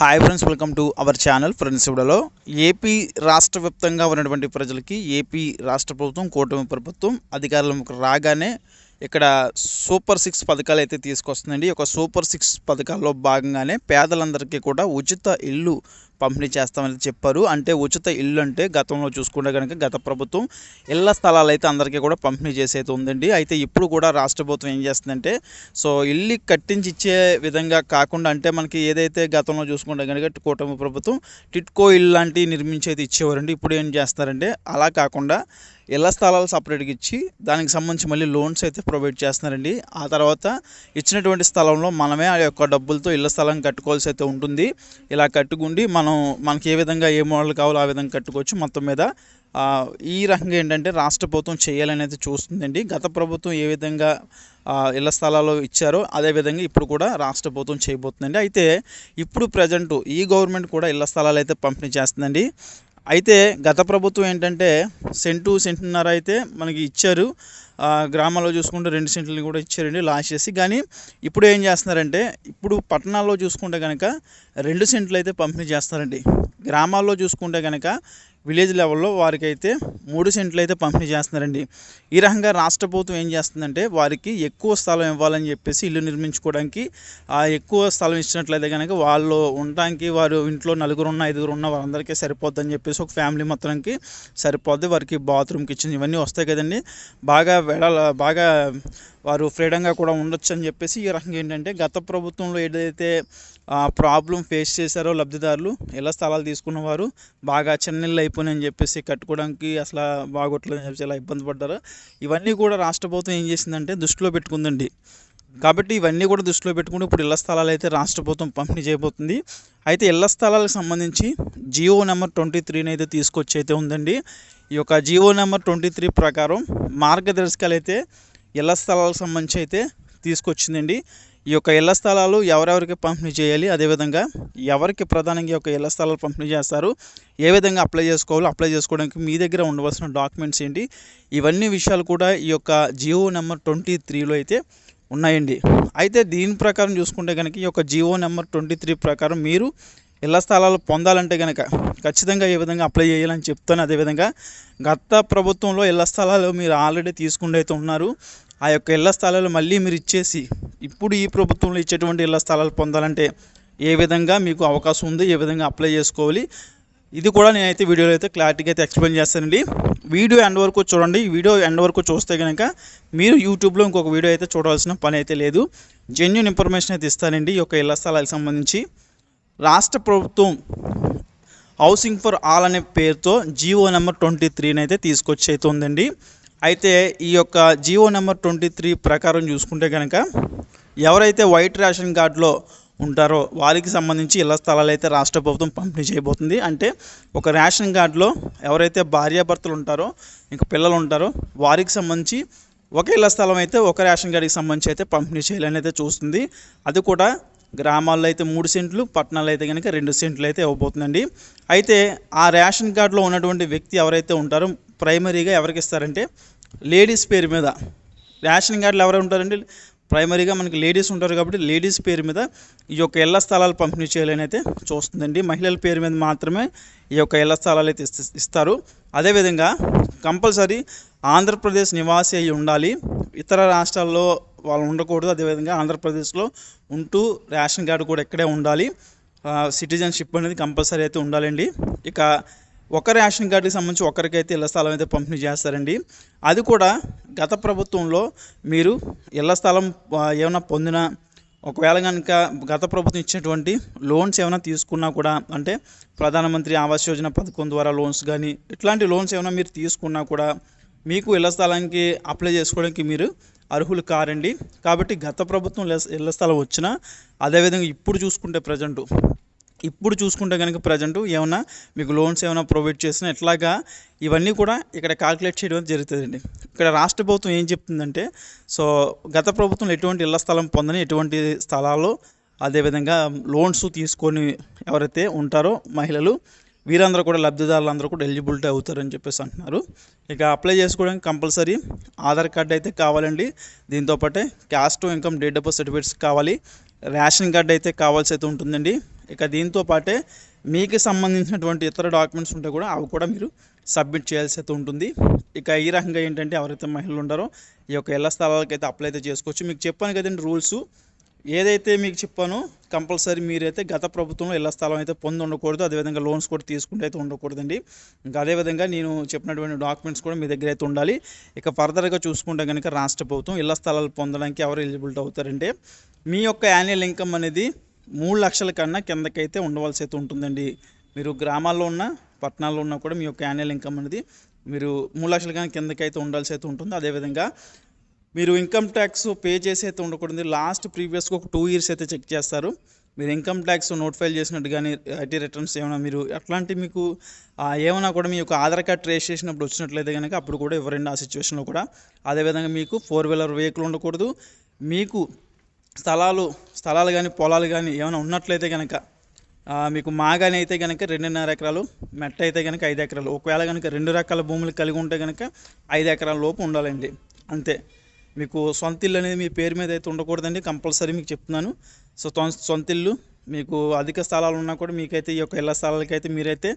Hi friends welcome to our channel friends ఇవిడలో AP రాష్ట్ర వ్యాప్తంగా ఉన్నటువంటి ప్రజలకి ఏపీ రాష్ట్ర ప్రభుత్వం కూటమి ప్రభుత్వం అధికారంలోకి రాగానే ఇక్కడ సూపర్ సిక్స్ పథకాలు అయితే తీసుకొస్తుందండి. ఒక సూపర్ సిక్స్ పథకాల్లో భాగంగానే పేదలందరికీ కూడా ఉచిత ఇల్లు పంపిణీ చేస్తామని చెప్పారు. అంటే ఉచిత ఇల్లు అంటే గతంలో చూసుకుంటే కనుక గత ప్రభుత్వం ఇళ్ళ స్థలాలు అయితే అందరికీ కూడా పంపిణీ చేసేది ఉందండి. అయితే ఇప్పుడు కూడా రాష్ట్ర ప్రభుత్వం ఏం చేస్తుందంటే సో ఇల్లు కట్టించి ఇచ్చే విధంగా కాకుండా అంటే మనకి ఏదైతే గతంలో చూసుకుంటే కనుక కూటమి ప్రభుత్వం టిట్కో ఇల్లు లాంటివి నిర్మించేది ఇచ్చేవారండి. ఇప్పుడు ఏం చేస్తారంటే అలా కాకుండా ఇళ్ళ స్థలాలు సపరేట్గా ఇచ్చి దానికి సంబంధించి మళ్ళీ లోన్స్ అయితే ప్రొవైడ్ చేస్తున్నారండి. ఆ తర్వాత ఇచ్చినటువంటి స్థలంలో మనమే ఆ యొక్క డబ్బులతో ఇళ్ళ స్థలం కట్టుకోవాల్సి అయితే ఉంటుంది. ఇలా కట్టుకుండి మనం మనకి ఏ విధంగా ఏ మోడల్ కావాలో ఆ విధంగా కట్టుకోవచ్చు. మొత్తం మీద ఈ రకంగా ఏంటంటే రాష్ట్ర ప్రభుత్వం చేయాలని అయితే చూస్తుందండి. గత ప్రభుత్వం ఏ విధంగా ఇళ్ళ స్థలాలు ఇచ్చారో అదే విధంగా ఇప్పుడు కూడా రాష్ట్ర ప్రభుత్వం చేయబోతుందండి. అయితే ఇప్పుడు ప్రజెంట్ ఈ గవర్నమెంట్ కూడా ఇళ్ళ స్థలాలు అయితే పంపిణీ చేస్తుందండి. అయితే గత ప్రభుత్వం ఏంటంటే సెంటు సెంటున్నర అయితే మనకి ఇచ్చారు. గ్రామాల్లో చూసుకుంటే రెండు సెంట్లు కూడా ఇచ్చారండి లాస్ట్ చేసి. కానీ ఇప్పుడు ఏం చేస్తున్నారంటే ఇప్పుడు పట్టణాల్లో చూసుకుంటే కనుక రెండు సెంట్లు అయితే పంపిణీ చేస్తారండి గ్రామాల్లో చూసుకుంటే కనుక విలేజ్ లెవెల్లో వారికి అయితే మూడు సెంట్లు అయితే పంపిణీ చేస్తున్నారండి. ఈ రకంగా రాష్ట్ర ప్రభుత్వం ఏం చేస్తుందంటే వారికి ఎక్కువ స్థలం ఇవ్వాలని చెప్పేసి ఇల్లు నిర్మించుకోవడానికి ఆ ఎక్కువ స్థలం ఇచ్చినట్లయితే కనుక వాళ్ళు ఉండడానికి వారు ఇంట్లో నలుగురు ఉన్న ఐదుగురు ఉన్న వాళ్ళందరికీ సరిపోద్దని చెప్పేసి ఒక ఫ్యామిలీ మొత్తానికి సరిపోద్ది. వారికి బాత్రూమ్ కిచెన్ ఇవన్నీ వస్తాయి కదండి. బాగా వెడల బాగా వారు ఫ్రీడంగా కూడా ఉండొచ్చు అని చెప్పేసి ఈ రకంగా ఏంటంటే గత ప్రభుత్వంలో ఏదైతే ప్రాబ్లం ఫేస్ చేశారో లబ్ధిదారులు ఇళ్ళ స్థలాలు తీసుకున్నవారు బాగా చెన్నెళ్ళు అయిపోయినాయని చెప్పేసి కట్టుకోవడానికి అసలు బాగోట్లేదు అని చెప్పేసి ఇలా ఇబ్బంది పడ్డారు ఇవన్నీ కూడా రాష్ట్ర ప్రభుత్వం ఏం చేసిందంటే దృష్టిలో పెట్టుకుందండి. కాబట్టి ఇవన్నీ కూడా దృష్టిలో పెట్టుకుని ఇప్పుడు ఇళ్ళ స్థలాలు అయితే రాష్ట్ర ప్రభుత్వం పంపిణీ చేయబోతుంది. అయితే ఇళ్ళ స్థలాలకు సంబంధించి జియో నెంబర్ ట్వంటీ త్రీని అయితే తీసుకొచ్చి అయితే ఉందండి. ఈ యొక్క జియో నెంబర్ ట్వంటీ త్రీ ప్రకారం మార్గదర్శకాలు అయితే ఇళ్ళ స్థలాలకు సంబంధించి అయితే తీసుకొచ్చిందండి. ఈ యొక్క ఇళ్ళ స్థలాలు ఎవరెవరికి పంపిణీ చేయాలి? అదేవిధంగా ఎవరికి ప్రధానంగా ఈ యొక్క ఇళ్ళ స్థలాలు పంపిణీ చేస్తారు? ఏ విధంగా అప్లై చేసుకోవాలో? అప్లై చేసుకోవడానికి మీ దగ్గర ఉండవలసిన డాక్యుమెంట్స్ ఏంటి? ఇవన్నీ విషయాలు కూడా ఈ యొక్క జియో నెంబర్ ట్వంటీ త్రీలో అయితే ఉన్నాయండి. అయితే దీని ప్రకారం చూసుకుంటే కనుక ఈ యొక్క జియో నెంబర్ ట్వంటీ త్రీ ప్రకారం మీరు ఇళ్ళ స్థలాలు పొందాలంటే కనుక ఖచ్చితంగా ఏ విధంగా అప్లై చేయాలని చెప్తాను. అదేవిధంగా గత ప్రభుత్వంలో ఇళ్ళ స్థలాలు మీరు ఆల్రెడీ తీసుకుంటూ అయితే ఉన్నారు. ఆ యొక్క ఇళ్ళ స్థలాలు మళ్ళీ మీరు ఇచ్చేసి ఇప్పుడు ఈ ప్రభుత్వంలో ఇచ్చేటువంటి ఇళ్ళ స్థలాలు పొందాలంటే ఏ విధంగా మీకు అవకాశం ఉంది ఏ విధంగా అప్లై చేసుకోవాలి ఇది కూడా నేనైతే వీడియోలో అయితే క్లారిటీగా అయితే ఎక్స్ప్లెయిన్ చేస్తానండి. వీడియో ఎండ్ వరకు చూడండి. వీడియో ఎండ్ వరకు చూస్తే కనుక మీరు యూట్యూబ్లో ఇంకొక వీడియో అయితే చూడవలసిన పని అయితే లేదు. జెన్యున్ ఇన్ఫర్మేషన్ అయితే ఇస్తానండి ఈ యొక్క ఇళ్ళ స్థలాలకు సంబంధించి. రాష్ట్ర ప్రభుత్వం హౌసింగ్ ఫర్ ఆల్ అనే పేరుతో జియో నెంబర్ ట్వంటీ త్రీని అయితే తీసుకొచ్చి అయితే ఉందండి అయితే ఈ యొక్క జియో నెంబర్ ట్వంటీ త్రీ ప్రకారం చూసుకుంటే కనుక ఎవరైతే వైట్ రేషన్ కార్డులో ఉంటారో వారికి సంబంధించి ఇళ్ళ స్థలాలు అయితే రాష్ట్ర ప్రభుత్వం పంపిణీ చేయబోతుంది. అంటే ఒక రేషన్ కార్డులో ఎవరైతే భార్యాభర్తలు ఉంటారో ఇంకా పిల్లలు ఉంటారో వారికి సంబంధించి ఒక ఇళ్ళ స్థలం అయితే ఒక రేషన్ కార్డుకి సంబంధించి అయితే పంపిణీ చేయాలని అయితే చూస్తుంది. అది కూడా గ్రామాల్లో అయితే మూడు సెంట్లు పట్టణాల్లో అయితే కనుక రెండు సెంట్లు అయితే ఇవ్వబోతుందండి అయితే ఆ రేషన్ కార్డులో ఉన్నటువంటి వ్యక్తి ఎవరైతే ఉంటారో ప్రైమరీగా ఎవరికి ఇస్తారంటే లేడీస్ పేరు మీద. రేషన్ కార్డులు ఎవరు ఉంటారంటే ప్రైమరీగా మనకి లేడీస్ ఉంటారు కాబట్టి లేడీస్ పేరు మీద ఈ యొక్క ఇళ్ళ స్థలాలు పంపిణీ చేయాలని అయితే చూస్తుందండి. మహిళల పేరు మీద మాత్రమే ఈ యొక్క ఇళ్ళ స్థలాలు అయితే ఇస్తారు. అదేవిధంగా కంపల్సరీ ఆంధ్రప్రదేశ్ నివాసి అయి ఉండాలి. ఇతర రాష్ట్రాల్లో వాళ్ళు ఉండకూడదు. అదేవిధంగా ఆంధ్రప్రదేశ్లో ఉంటూ రేషన్ కార్డు కూడా ఇక్కడే ఉండాలి. సిటిజన్షిప్ అనేది కంపల్సరీ అయితే ఉండాలండి. ఇక ఒక రేషన్ కార్డుకి సంబంధించి ఒకరికైతే ఇళ్ళ స్థలం అయితే పంపిణీ చేస్తారండి. అది కూడా గత ప్రభుత్వంలో మీరు ఇళ్ళ స్థలం ఏమైనా పొందిన ఒకవేళ కనుక గత ప్రభుత్వం ఇచ్చినటువంటి లోన్స్ ఏమైనా తీసుకున్నా కూడా అంటే ప్రధానమంత్రి ఆవాస్ యోజన పథకం ద్వారా లోన్స్ కానీ ఇట్లాంటి లోన్స్ ఏమైనా మీరు తీసుకున్నా కూడా మీకు ఇళ్ళ స్థలానికి అప్లై చేసుకోవడానికి మీరు అర్హులు కారండి. కాబట్టి గత ప్రభుత్వం ఇళ్ళ- ఇళ్ళ స్థలం వచ్చినా అదేవిధంగా ఇప్పుడు చూసుకుంటే ప్రజెంటు ఇప్పుడు చూసుకుంటే కనుక ప్రజెంట్ ఏమైనా మీకు లోన్స్ ఏమైనా ప్రొవైడ్ చేసినా ఎట్లాగా ఇవన్నీ కూడా ఇక్కడ కాల్కులేట్ చేయడం జరుగుతుందండి. ఇక్కడ రాష్ట్ర ప్రభుత్వం ఏం చెప్తుందంటే సో గత ప్రభుత్వం ఎటువంటి ఇళ్ళ స్థలం పొందని ఎటువంటి స్థలాల్లో అదేవిధంగా లోన్స్ తీసుకొని ఎవరైతే ఉంటారో మహిళలు వీరందరూ కూడా లబ్ధిదారులు అందరూ కూడా ఎలిజిబిలిటీ అవుతారని చెప్పేసి అంటున్నారు. ఇక అప్లై చేసుకోవడానికి కంపల్సరీ ఆధార్ కార్డు అయితే కావాలండి. దీంతోపాటే caste income date of birth certificates కావాలి. రేషన్ కార్డు అయితే కావాల్సి అయితే ఉంటుందండి. ఇక దీంతో పాటే మీకు సంబంధించినటువంటి ఇతర డాక్యుమెంట్స్ ఉంటే కూడా అవి కూడా మీరు సబ్మిట్ చేయాల్సి అయితే ఉంటుంది. ఇక ఈ రకంగా ఏంటంటే ఎవరైతే మహిళలు ఉన్నారో ఈ యొక్క ఇళ్ళ స్థలాలకైతే అప్లై అయితే చేసుకోవచ్చు. మీకు చెప్పాను కదండి రూల్స్. ఏదైతే మీకు చెప్పానో కంపల్సరీ మీరైతే గత ప్రభుత్వంలో ఇళ్ళ స్థలం అయితే పొంది ఉండకూడదు అదేవిధంగా లోన్స్ కూడా తీసుకుంటే అయితే ఉండకూడదండి. ఇంకా అదేవిధంగా నేను చెప్పినటువంటి డాక్యుమెంట్స్ కూడా మీ దగ్గర అయితే ఉండాలి. ఇక ఫర్దర్గా చూసుకుంటే కనుక రాష్ట్ర ప్రభుత్వం ఇళ్ళ స్థలాలు పొందడానికి ఎవరు ఎలిజిబిలిటీ అవుతారంటే మీ యొక్క యాన్యువల్ ఇన్కమ్ అనేది మూడు లక్షల కన్నా కిందకైతే ఉండవలసి అయితే ఉంటుందండి. మీరు గ్రామాల్లో ఉన్న పట్టణాల్లో ఉన్నా కూడా మీ యొక్క యాన్యువల్ ఇన్కమ్ అనేది మీరు మూడు లక్షల కన్నా కిందకైతే ఉండాల్సి అయితే ఉంటుంది. అదేవిధంగా మీరు ఇన్కమ్ ట్యాక్స్ పే చేసి అయితే ఉండకూడదు లాస్ట్ ప్రీవియస్గా ఒక టూ ఇయర్స్ అయితే చెక్ చేస్తారు. మీరు ఇన్కమ్ ట్యాక్స్ నోట్ ఫైల్ చేసినట్టు కానీ ఐటీ రిటర్న్స్ ఏమైనా మీరు అట్లాంటి మీకు ఏమైనా కూడా మీ యొక్క ఆధార్ కార్డ్ ట్రేస్ చేసినప్పుడు వచ్చినట్లయితే కనుక అప్పుడు కూడా ఎవరండి ఆ సిచ్యువేషన్లో కూడా అదేవిధంగా మీకు ఫోర్ వీలర్ వెహికల్ ఉండకూడదు. మీకు స్థలాలు స్థలాలు కానీ పొలాలు కానీ ఏమైనా ఉన్నట్లయితే కనుక మీకు మాగాని అయితే కనుక రెండున్నర ఎకరాలు మెట్ట అయితే కనుక ఐదు ఎకరాలు. ఒకవేళ కనుక రెండు రకాల భూములు కలిగి ఉంటే కనుక ఐదు ఎకరాల లోపు ఉండాలండి. అంతే. మీకు సొంత ఇల్లు అనేది మీ పేరు మీద అయితే ఉండకూడదండి కంపల్సరీ మీకు చెప్తున్నాను. సో సొంత ఇల్లు మీకు అధిక స్థలాలు ఉన్నా కూడా మీకైతే ఈ యొక్క ఇళ్ళ స్థలాలకైతే మీరైతే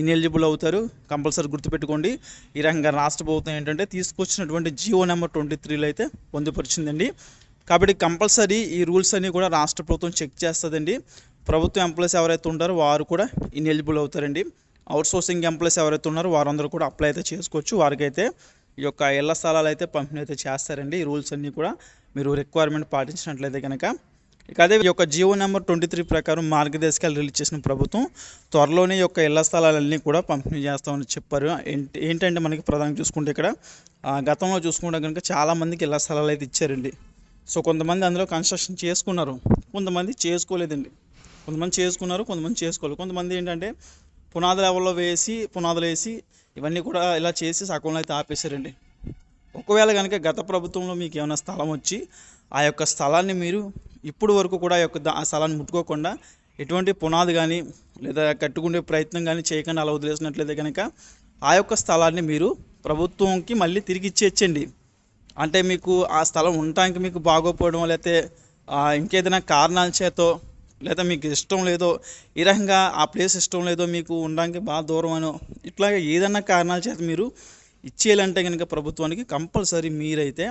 ఇన్ఎలిజిబుల్ అవుతారు. కంపల్సరీ గుర్తుపెట్టుకోండి. ఈ రకంగా రాష్ట్ర ప్రభుత్వం ఏంటంటే తీసుకొచ్చినటువంటి జియో నెంబర్ ట్వంటీ త్రీలో అయితే పొందుపరిచిందండి. కాబట్టి కంపల్సరీ ఈ రూల్స్ అన్నీ కూడా రాష్ట్ర ప్రభుత్వం చెక్ చేస్తుందండి. ప్రభుత్వ ఎంప్లాయీస్ ఎవరైతే ఉంటారో వారు కూడా ఇన్ఎలిజిబుల్ అవుతారండి. అవుట్ సోర్సింగ్ ఎంప్లాయీస్ ఎవరైతే ఉన్నారో వారందరూ కూడా అప్లై అయితే చేసుకోవచ్చు. వారికైతే ఈ యొక్క ఇళ్ళ స్థలాలు అయితే పంపిణీ అయితే చేస్తారండి. ఈ రూల్స్ అన్నీ కూడా మీరు రిక్వైర్మెంట్ పాటించినట్లయితే కనుక ఇక అదే ఈ యొక్క జియో నెంబర్ ట్వంటీ త్రీ ప్రకారం మార్గదర్శకాలు రిలీజ్ చేసిన ప్రభుత్వం త్వరలోనే యొక్క ఇళ్ళ స్థలాలన్నీ కూడా పంపిణీ చేస్తామని చెప్పారు. ఏంటంటే మనకి ప్రధానంగా చూసుకుంటే ఇక్కడ గతంలో చూసుకుంటే కనుక చాలామందికి ఇళ్ళ స్థలాలు అయితే ఇచ్చారండి. సో కొంతమంది అందులో కన్స్ట్రక్షన్ చేసుకున్నారు. కొంతమంది చేసుకోలేదండి. కొంతమంది చేసుకున్నారు కొంతమంది చేసుకోలేదు. కొంతమంది ఏంటంటే పునాది లెవెల్లో వేసి పునాదులు వేసి ఇవన్నీ కూడా ఇలా చేసి సగంలో అయితే ఆపేశారండి. ఒకవేళ కనుక గత ప్రభుత్వంలో మీకు ఏమైనా స్థలం వచ్చి ఆ యొక్క స్థలాన్ని మీరు ఇప్పుడు వరకు కూడా ఆ యొక్క ఆ స్థలాన్ని ముట్టుకోకుండా ఎటువంటి పునాది కానీ లేదా కట్టుకునే ప్రయత్నం కానీ చేయకుండా అలా వదిలేసినట్లయితే కనుక ఆ యొక్క స్థలాన్ని మీరు ప్రభుత్వంకి మళ్ళీ తిరిగి ఇచ్చేయచ్చండి. అంటే మీకు ఆ స్థలం ఉండటానికి మీకు బాగోపోవడం లేకపోతే ఇంకేదైనా కారణాల చేతో లేదా మీకు ఇష్టం లేదో ఈ రకంగా ఆ ప్లేస్ ఇష్టం లేదో మీకు ఉండడానికి బాగా దూరం అనో ఇట్లాగే ఏదైనా కారణాల చేత మీరు ఇచ్చేయాలంటే కనుక ప్రభుత్వానికి కంపల్సరీ మీరైతే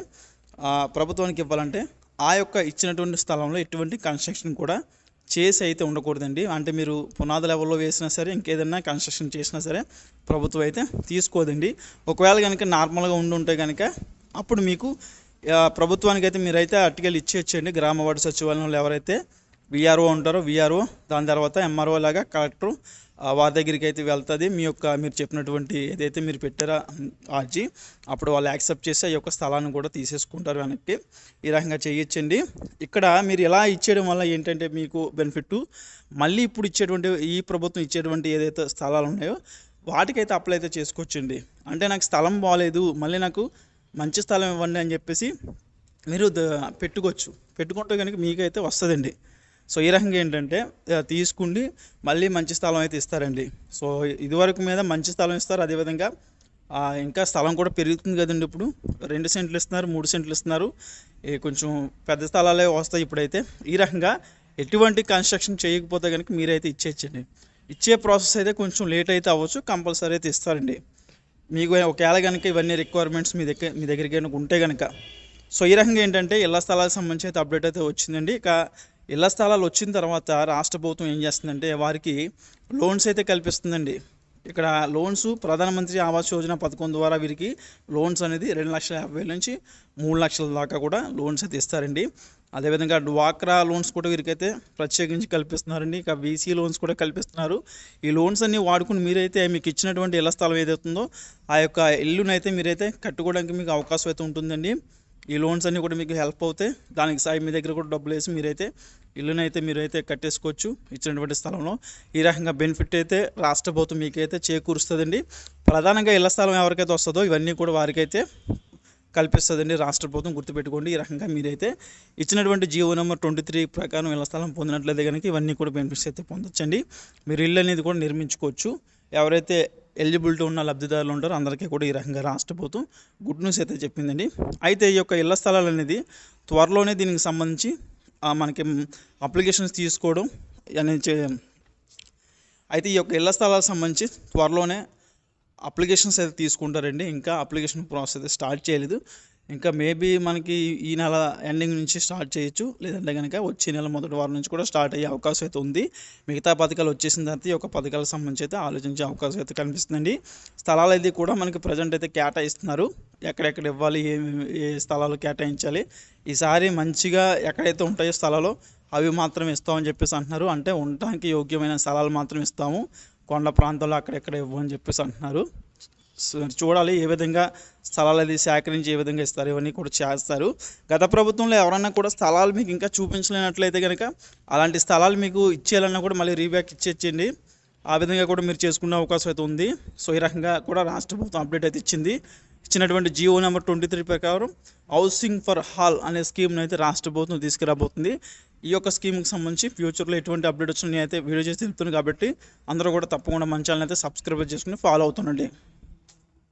ప్రభుత్వానికి ఇవ్వాలంటే ఆ యొక్క ఇచ్చినటువంటి స్థలంలో ఎటువంటి కన్స్ట్రక్షన్ కూడా చేసి అయితే ఉండకూడదండి. అంటే మీరు పునాది లెవెల్లో వేసినా సరే ఇంకేదైనా కన్స్ట్రక్షన్ చేసినా సరే ప్రభుత్వం అయితే తీసుకోదండి. ఒకవేళ కనుక నార్మల్గా ఉండి ఉంటే కనుక అప్పుడు మీకు ప్రభుత్వానికి అయితే మీరైతే అట్టుకెళ్ళి ఇచ్చేయచ్చండి. గ్రామ వార్డు సచివాలయంలో ఎవరైతే విఆర్ఓ ఉంటారు విఆర్ఓ దాని తర్వాత ఎంఆర్ఓ లాగా కలెక్టర్ వారి దగ్గరికి అయితే వెళ్తుంది. మీ యొక్క మీరు చెప్పినటువంటి ఏదైతే మీరు పెట్టారో ఆర్జీ అప్పుడు వాళ్ళు యాక్సెప్ట్ చేసి ఆ యొక్క స్థలాన్ని కూడా తీసేసుకుంటారు వెనక్కి. ఈ రకంగా చేయొచ్చండి. ఇక్కడ మీరు ఎలా ఇచ్చేయడం వల్ల ఏంటంటే మీకు బెనిఫిట్ మళ్ళీ ఇప్పుడు ఇచ్చేటువంటి ఈ ప్రభుత్వం ఇచ్చేటువంటి ఏదైతే స్థలాలు ఉన్నాయో వాటికైతే అప్లై అయితే చేసుకోవచ్చండి. అంటే నాకు స్థలం బాగాలేదు మళ్ళీ నాకు మంచి స్థలం ఇవ్వండి అని చెప్పేసి మీరు పెట్టుకోవచ్చు. పెట్టుకుంటే కనుక మీకైతే వస్తుందండి. సో ఈ రకంగా ఏంటంటే తీసుకుండి మళ్ళీ మంచి స్థలం అయితే ఇస్తారండి. సో ఇదివరకు మీద మంచి స్థలం ఇస్తారు. అదేవిధంగా ఇంకా స్థలం కూడా పెరుగుతుంది కదండి ఇప్పుడు. రెండు సెంట్లు ఇస్తున్నారు మూడు సెంట్లు ఇస్తున్నారు. కొంచెం పెద్ద స్థలాలే వస్తాయి ఇప్పుడైతే. ఈ రకంగా ఎటువంటి కన్స్ట్రక్షన్ చేయకపోతే కనుక మీరైతే ఇచ్చేయచ్చండి. ఇచ్చే ప్రాసెస్ అయితే కొంచెం లేట్ అయితే అవ్వచ్చు కంపల్సరీ అయితే ఇస్తారండి. మీకు ఒకవేళ కనుక ఇవన్నీ రిక్వైర్మెంట్స్ మీ దగ్గర మీ దగ్గరికి కనుక ఉంటే కనుక సో ఈ రకంగా ఏంటంటే ఇళ్ళ స్థలాలకు సంబంధించి అయితే అప్డేట్ అయితే వచ్చిందండి. ఇక ఇళ్ళ స్థలాలు వచ్చిన తర్వాత రాష్ట్ర ప్రభుత్వం ఏం చేస్తుందంటే వారికి లోన్స్ అయితే కల్పిస్తుందండి. ఇక్కడ లోన్స్ ప్రధానమంత్రి ఆవాస్ యోజన పథకం ద్వారా వీరికి లోన్స్ అనేది రెండు లక్షల యాభై వేల నుంచి మూడు లక్షల దాకా కూడా లోన్స్ అయితే ఇస్తారండి. అదేవిధంగా డ్వాక్రా లోన్స్ కూడా వీరికైతే ప్రత్యేకించి కల్పిస్తున్నారండి. ఇక వీసీ లోన్స్ కూడా కల్పిస్తున్నారు. ఈ లోన్స్ అన్నీ వాడుకుని మీరైతే మీకు ఇచ్చినటువంటి ఇళ్ళ స్థలం ఏదైతుందో ఆ యొక్క ఇల్లునైతే మీరైతే కట్టుకోవడానికి మీకు అవకాశం అయితే ఉంటుందండి. ఈ లోన్స్ అన్నీ కూడా మీకు హెల్ప్ అవుతాయి. దానికి సాయి మీ దగ్గర కూడా డబ్బులు వేసి మీరైతే ఇల్లునైతే మీరైతే కట్టేసుకోవచ్చు ఇచ్చినటువంటి స్థలంలో. ఈ రకంగా బెనిఫిట్ అయితే రాష్ట్ర ప్రభుత్వం మీకైతే చేకూరుస్తుందండి. ప్రధానంగా ఇళ్ళ స్థలం ఎవరికైతే వస్తుందో ఇవన్నీ కూడా వారికైతే కల్పిస్తుందండి. రాష్ట్ర ప్రభుత్వం గుర్తుపెట్టుకోండి. ఈ రకంగా మీరైతే ఇచ్చినటువంటి జియో నెంబర్ ట్వంటీ త్రీ ప్రకారం ఇళ్ళ స్థలం పొందినట్లయితే కనుక ఇవన్నీ కూడా బెనిఫిట్స్ అయితే పొందొచ్చండి. మీరు ఇల్లు అనేది కూడా నిర్మించుకోవచ్చు. ఎవరైతే ఎలిజిబిలిటీ ఉన్న లబ్ధిదారులు ఉంటారు. అందరికీ కూడా ఈ రకంగా రాష్ట్ర ప్రభుత్వం గుడ్ న్యూస్ అయితే చెప్పిందండి. అయితే ఈ యొక్క ఇళ్ళ స్థలాలు అనేది త్వరలోనే దీనికి సంబంధించి మనకి అప్లికేషన్స్ తీసుకోవడం అనేది చే అయితే ఈ యొక్క ఇళ్ళ స్థలాలకు సంబంధించి త్వరలోనే అప్లికేషన్స్ అయితే తీసుకుంటారండి. ఇంకా అప్లికేషన్ ప్రాసెస్ అయితే స్టార్ట్ చేయలేదు. ఇంకా మేబీ మనకి ఈ నెల ఎండింగ్ నుంచి స్టార్ట్ చేయొచ్చు. లేదంటే కనుక వచ్చే నెల మొదటి వారం నుంచి కూడా స్టార్ట్ అయ్యే అవకాశం అయితే ఉంది. మిగతా పథకాలు వచ్చేసిన తర్వాత ఈ యొక్క పథకాలకు సంబంధించి అయితే ఆలోచించే అవకాశం అయితే కనిపిస్తుందండి. స్థలాలు అయితే కూడా మనకి ప్రజెంట్ అయితే కేటాయిస్తున్నారు. ఎక్కడెక్కడ ఇవ్వాలి ఏ ఏ స్థలాలు కేటాయించాలి ఈసారి మంచిగా ఎక్కడైతే ఉంటాయో స్థలాలు అవి మాత్రం ఇస్తామని చెప్పేసి అంటున్నారు. అంటే ఉండటానికి యోగ్యమైన స్థలాలు మాత్రం ఇస్తాము. కొండ ప్రాంతాల్లో అక్కడెక్కడ ఇవ్వని చెప్పేసి అంటున్నారు. చూడాలి ఏ విధంగా స్థలాలు అది సేకరించి ఏ విధంగా ఇస్తారు ఇవన్నీ కూడా చేస్తారు. గత ప్రభుత్వంలో ఎవరన్నా కూడా స్థలాలు మీకు ఇంకా చూపించలేనట్లయితే కనుక అలాంటి స్థలాలు మీకు ఇచ్చేయాలన్నా కూడా మళ్ళీ రీబ్యాక్ ఇచ్చేయండి ఆ విధంగా కూడా మీరు చేసుకునే అవకాశం అయితే ఉంది. సో ఈ రకంగా కూడా రాష్ట్ర ప్రభుత్వం అప్డేట్ అయితే ఇచ్చింది. ఇచ్చినటువంటి జియో నెంబర్ ట్వంటీ త్రీ ప్రకారం హౌసింగ్ ఫర్ హాల్ అనే స్కీమ్ని అయితే రాష్ట్ర ప్రభుత్వం తీసుకురాబోతుంది. ఈ యొక్క స్కీమ్కి సంబంధించి ఫ్యూచర్లో ఎటువంటి అప్డేట్ వచ్చినా అయితే వీడియో చేసి తెలుపుతుంది కాబట్టి అందరూ కూడా తప్పకుండా మన ఛానల్ అయితే సబ్స్క్రైబ్ చేసుకుని ఫాలో అవుతుండండి.